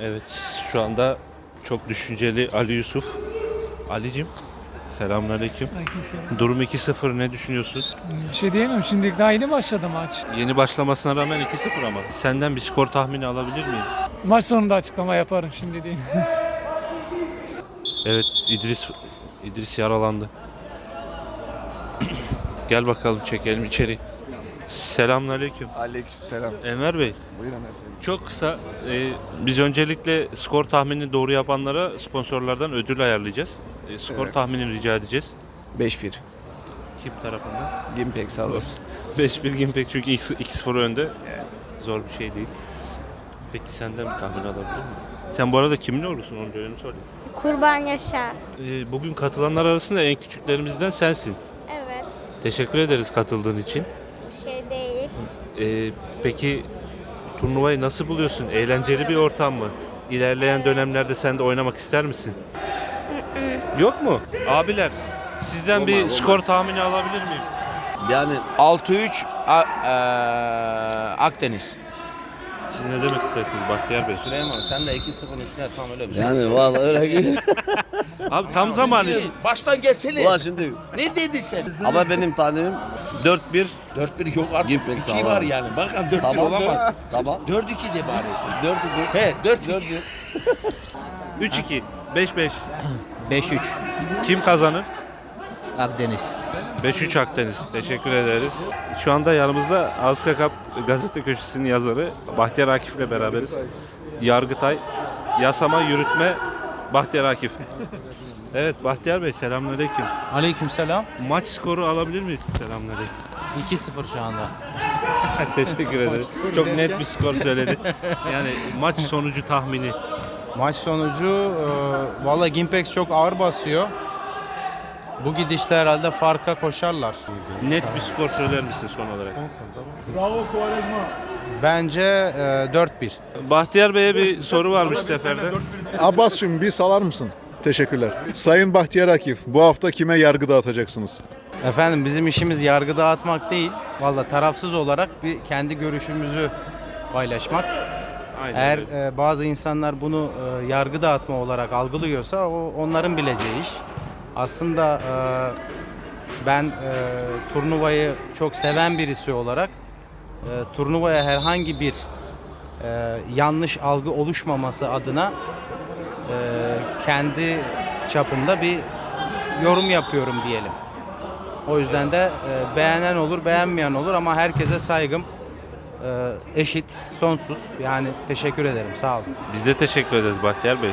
Evet şu anda çok düşünceli Ali Yusuf. Ali'cim selamünaleyküm. Durum 2-0 ne düşünüyorsun? Bir şey diyemem şimdi daha yeni başladı maç. Yeni başlamasına rağmen 2-0 ama. Senden bir skor tahmini alabilir miyim? Maç sonunda açıklama yaparım şimdi değil. Evet İdris İdris yaralandı. Gel bakalım çekelim içeri. Selamünaleyküm. Aleykümselam. Enver Bey Buyurun efendim. çok kısa e, biz öncelikle skor tahminini doğru yapanlara sponsorlardan ödül ayarlayacağız. E, skor Evet. tahmini rica edeceğiz. 5-1. Kim tarafından? Gimpek alır. 5-1 Gimpek çünkü 2-0 önde. Zor bir şey değil. Peki senden bir tahmin alabilir miyiz? Sen bu arada kimin olursun onu da öyle sorayım. Kurban Yaşar. E, bugün katılanlar arasında en küçüklerimizden sensin. Evet. Teşekkür ederiz katıldığın için. Bir şey değil. Ee, peki turnuvayı nasıl buluyorsun? Eğlenceli bir ortam mı? İlerleyen dönemlerde sen de oynamak ister misin? Yok mu? Abiler sizden bir skor tahmini alabilir miyim? Yani 6-3 A- eee, Akdeniz. Siz ne demek istersiniz Bahtiyar Bey? Süleyman sen de 2-0 üstüne tam öyle bir şey. Yani vallahi öyle gibi. Abi tam zamanı. Baştan gelsene. Ulan şimdi Neredeydin sen? ama benim tahminim 4-1 4-1 yok artık. Gimpek 2 sağlam. var yani. Bakın 4-1 tamam olamaz. Tamam. 4-2 de bari. 4-1. He 4-2. 3-2, 5-5. 5-3 Kim kazanır? Akdeniz. 5-3 Akdeniz. Teşekkür ederiz. Şu anda yanımızda Aska Kap gazete köşesinin yazarı Bahtiyar Akif'le beraberiz. Yargıtay, Yasama, Yürütme, Bahtiyar Akif. Evet Bahtiyar Bey selamünaleyküm. Aleykümselam. Maç skoru alabilir miyiz? Selamünaleyküm. 2-0 şu anda. Teşekkür ederiz. Çok net bir skor söyledi. Yani maç sonucu tahmini. Maç sonucu e, valla Gimpex çok ağır basıyor. Bu gidişle herhalde farka koşarlar. Net bir skor söyler misin son olarak? Bence e, 4-1. Bahtiyar Bey'e bir soru varmış seferde. Abbas'cığım bir salar mısın? Teşekkürler. Sayın Bahtiyar Akif, bu hafta kime yargı dağıtacaksınız? Efendim bizim işimiz yargı dağıtmak değil. Valla tarafsız olarak bir kendi görüşümüzü paylaşmak. Aynen Eğer e, bazı insanlar bunu e, yargı dağıtma olarak algılıyorsa o onların bileceği iş. Aslında e, ben e, turnuvayı çok seven birisi olarak e, turnuvaya herhangi bir e, yanlış algı oluşmaması adına e, kendi çapımda bir yorum yapıyorum diyelim. O yüzden de e, beğenen olur, beğenmeyen olur ama herkese saygım e, eşit, sonsuz. Yani teşekkür ederim. Sağ olun. Biz de teşekkür ederiz Bahtiyar Bey.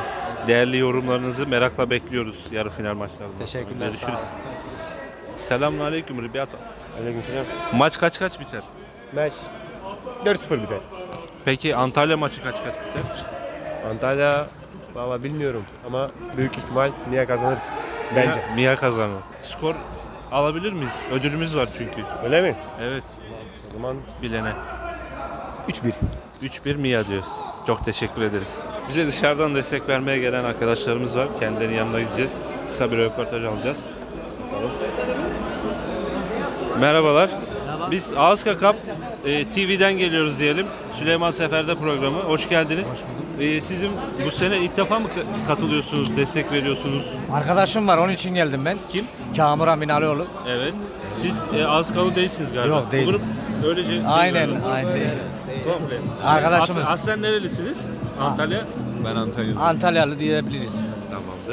Değerli yorumlarınızı merakla bekliyoruz yarı final maçlarında. Teşekkürler, Görüşürüz. sağ olun. Selamünaleyküm Ribiyata. Aleykümselam. Maç kaç kaç biter? Maç 4-0 biter. Peki Antalya maçı kaç kaç biter? Antalya valla bilmiyorum ama büyük ihtimal Niye kazanır bence. Mia, Mia kazanır. Skor alabilir miyiz? Ödülümüz var çünkü. Öyle mi? Evet O zaman bilene. 3-1. 3-1 Mia diyoruz. Çok teşekkür ederiz. Bize dışarıdan destek vermeye gelen arkadaşlarımız var. Kendilerinin yanına gideceğiz. Kısa bir röportaj alacağız. Merhabalar. Biz Ağızka Kap e, TV'den geliyoruz diyelim. Süleyman Sefer'de programı. Hoş geldiniz. E, sizin bu sene ilk defa mı ka- katılıyorsunuz, destek veriyorsunuz? Arkadaşım var onun için geldim ben. Kim? Kamuran Binalioğlu. Evet. Siz e, Ağızkalı değilsiniz galiba. Yok, değiliz. Bu grup öylece Aynen, değil galiba. aynen. Komple. Arkadaşımız. Aslen, aslen nerelisiniz? Antalya. Ben Antalya. Antalyalı diyebiliriz.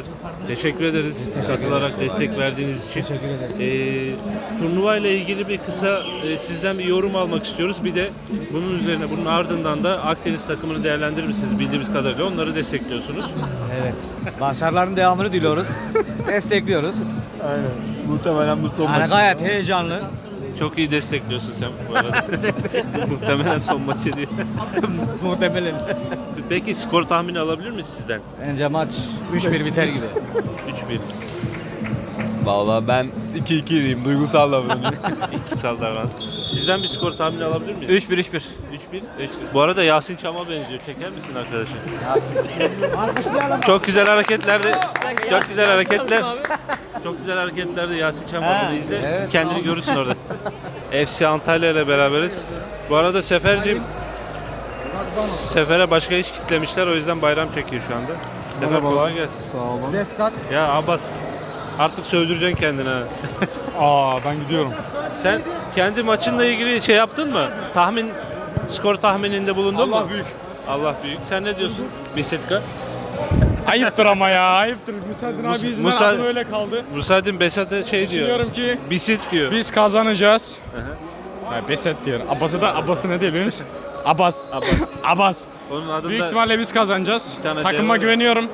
Tamamdır. Teşekkür ederiz katılarak destek verdiğiniz için. Teşekkür ederim. turnuva ile ilgili bir kısa e, sizden bir yorum almak istiyoruz. Bir de bunun üzerine bunun ardından da Akdeniz takımını değerlendirir misiniz bildiğimiz kadarıyla onları destekliyorsunuz. Evet. Başarıların devamını diliyoruz. Destekliyoruz. Muhtemelen bu son Yani gayet heyecanlı. Çok iyi destekliyorsun sen bu arada. Muhtemelen son maçı diye. Muhtemelen. Peki skor tahmini alabilir miyiz sizden? Bence maç 3-1 biter gibi. 3-1. Valla ben 2-2 diyeyim duygusal davranıyorum. İktisal davran. Sizden bir skor tahmini alabilir miyiz? 3-1 3-1. 3-1. Bu arada Yasin Çam'a benziyor. Çeker misin arkadaşım? Çok güzel hareketlerde. Çok güzel hareketler. Çok güzel hareketlerde Yasin Çam var. Bunu izle. Kendini görürsün orada. FC Antalya ile beraberiz. Bu arada Sefer'cim Sefere başka iş kitlemişler o yüzden bayram çekiyor şu anda. Sefer kolay gelsin. Sağ olun. Destat. Ya Abbas artık sövdüreceksin kendine. ha. Aa ben gidiyorum. Sen kendi maçınla ilgili şey yaptın mı? Tahmin skor tahmininde bulundun mu? Allah büyük. Allah büyük. Sen ne diyorsun? Bisetka. Ayıptır ama ya ayıptır. Müsaadin abi yüzünden Musa- adım öyle kaldı. Musaadin Besat'a şey diyor. Düşünüyorum ki Bisit diyor. biz kazanacağız. Ya Beset diyor. Abbas'ı da Abbas'ı ne diyor biliyor musun? Abbas. Abbas. Abbas. Onun adında Büyük ihtimalle biz kazanacağız. tane Takıma dev- güveniyorum.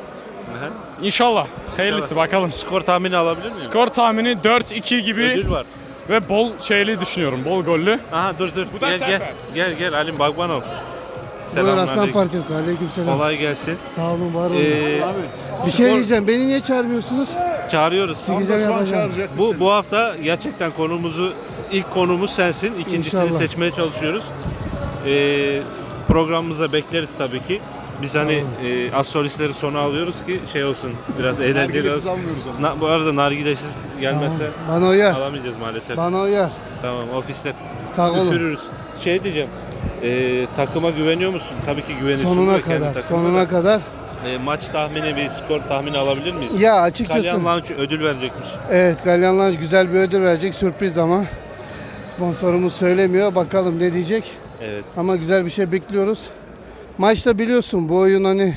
İnşallah. Hayırlısı bakalım. skor tahmini alabilir miyim? Skor tahmini 4-2 gibi Ödül var. ve bol şeyli düşünüyorum. Bol gollü. Aha dur dur. da gel, gel gel gel Halim Bagbanov. Buyur Aslan Selamünaleyküm. Parçası. Aleyküm selam. Kolay gelsin. Sağ olun, var olun. Ee, bir şey diyeceğim. Beni niye çağırmıyorsunuz? çağırıyoruz. Güzel yapacağım. Bu bu hafta gerçekten konumuzu ilk konumuz sensin. İkincisini İnşallah. seçmeye çalışıyoruz. Ee, programımıza bekleriz tabii ki. Biz hani e, az solistleri sona alıyoruz ki şey olsun biraz eğlenceli olsun. Na, bu arada nargilesiz gelmezse Bana uyar. alamayacağız maalesef. Bana uyar. Tamam ofiste Sağ olun. düşürürüz. Şey diyeceğim. e, takıma güveniyor musun? Tabii ki güveniyorsun. Sonuna da kendi kadar. takımına Sonuna da. kadar. E, maç tahmini bir skor tahmini alabilir miyiz? Ya açıkçası. Kalyan Lounge ödül verecekmiş. Evet Galyan Lounge güzel bir ödül verecek. Sürpriz ama. Sponsorumuz söylemiyor. Bakalım ne diyecek. Evet. Ama güzel bir şey bekliyoruz. Maçta biliyorsun bu oyun hani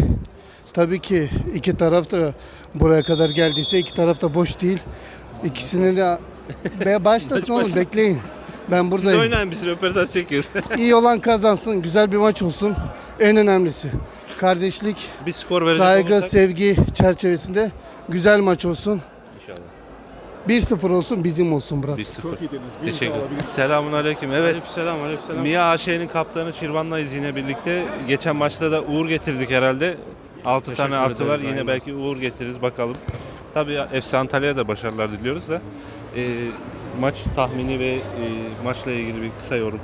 tabii ki iki taraf da buraya kadar geldiyse iki taraf da boş değil. İkisini de Be başlasın oğlum bekleyin. Ben Siz buradayım. oynayın biz röportaj çekiyoruz. İyi olan kazansın. Güzel bir maç olsun. En önemlisi. Kardeşlik, bir skor saygı, olursak. sevgi çerçevesinde güzel maç olsun. İnşallah. 1-0 olsun bizim olsun Murat. 1-0. Teşekkür Selamun aleyküm. Evet. Selam aleyküm Mia AŞ'nin kaptanı Şirvan'layız yine birlikte. Geçen maçta da Uğur getirdik herhalde. 6 tane artı var. Yine belki Uğur getiririz bakalım. Tabii FC Antalya'ya da başarılar diliyoruz da. Ee, maç tahmini ve e, maçla ilgili bir kısa yorum.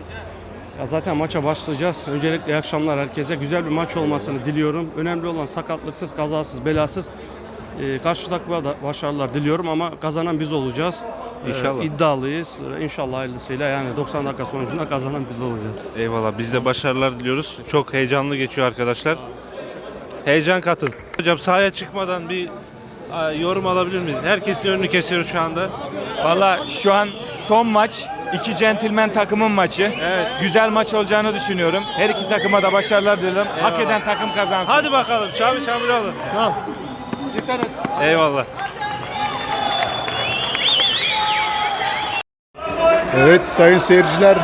Ya zaten maça başlayacağız. Öncelikle iyi akşamlar herkese. Güzel bir maç olmasını diliyorum. Önemli olan sakatlıksız, kazasız, belasız e, karşı takıma da başarılar diliyorum ama kazanan biz olacağız. E, İnşallah. iddialıyız. E, İnşallah hayırlısıyla yani 90 dakika sonucunda kazanan biz olacağız. Eyvallah. Biz de başarılar diliyoruz. Çok heyecanlı geçiyor arkadaşlar. Heyecan katın. Hocam sahaya çıkmadan bir yorum alabilir miyiz? Herkesin önünü kesiyoruz şu anda. Valla şu an son maç. iki centilmen takımın maçı. Evet. Güzel maç olacağını düşünüyorum. Her iki takıma da başarılar dilerim. Hak Eyvallah. eden takım kazansın. Hadi bakalım Şami Şamiroğlu. Sağ ol. Eyvallah. Evet sayın seyirciler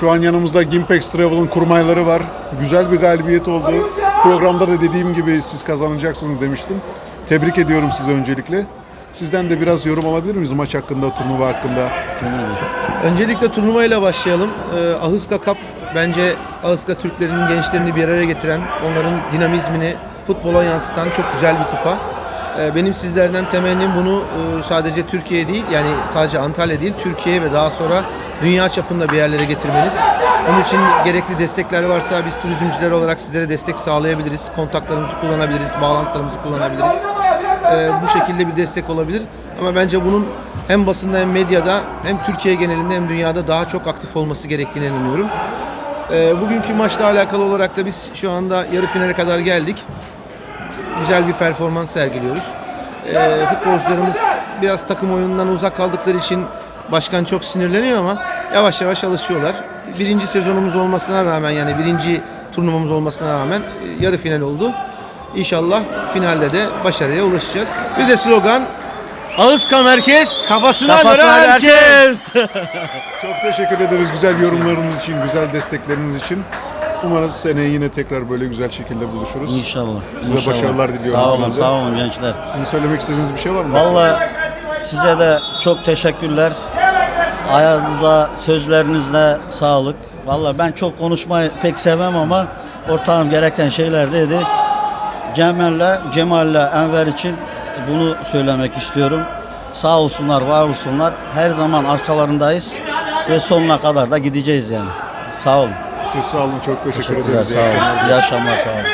şu an yanımızda Gimpex Travel'ın kurmayları var. Güzel bir galibiyet oldu. Programda da dediğim gibi siz kazanacaksınız demiştim. Tebrik ediyorum sizi öncelikle. Sizden de biraz yorum alabilir miyiz maç hakkında, turnuva hakkında? Öncelikle turnuvayla başlayalım. Ee, Ahıska Cup bence Ahıska Türklerinin gençlerini bir araya getiren, onların dinamizmini futbola yansıtan çok güzel bir kupa. Ee, benim sizlerden temennim bunu e, sadece Türkiye değil, yani sadece Antalya değil, Türkiye ve daha sonra dünya çapında bir yerlere getirmeniz. Bunun için gerekli destekler varsa biz turizmciler olarak sizlere destek sağlayabiliriz. Kontaklarımızı kullanabiliriz, bağlantılarımızı kullanabiliriz. Ee, bu şekilde bir destek olabilir. Ama bence bunun hem basında hem medyada hem Türkiye genelinde hem dünyada daha çok aktif olması gerektiğine inanıyorum. Ee, bugünkü maçla alakalı olarak da biz şu anda yarı finale kadar geldik. Güzel bir performans sergiliyoruz. Ee, futbolcularımız biraz takım oyunundan uzak kaldıkları için başkan çok sinirleniyor ama yavaş yavaş alışıyorlar. Birinci sezonumuz olmasına rağmen yani birinci turnuvamız olmasına rağmen e, yarı final oldu. İnşallah finalde de başarıya ulaşacağız. Bir de slogan Ağızka merkez, kafasına, göre herkes. Çok teşekkür ederiz güzel yorumlarınız için, güzel destekleriniz için. Umarız seneye yine tekrar böyle güzel şekilde buluşuruz. İnşallah. Size inşallah. başarılar diliyorum. Sağ olun, sağ olun gençler. Sizin söylemek istediğiniz bir şey var mı? Vallahi size de çok teşekkürler. Ayağınıza, sözlerinizle sağlık. Vallahi ben çok konuşmayı pek sevmem ama ortağım gereken şeyler dedi. Cemal'le, Cemal'le Enver için bunu söylemek istiyorum. Sağ olsunlar, var olsunlar. Her zaman arkalarındayız ve sonuna kadar da gideceğiz yani. Sağ olun. Siz sağ olun, çok teşekkür Teşekkürler, ederiz. İyi sağ olun. İyi akşamlar, sağ olun.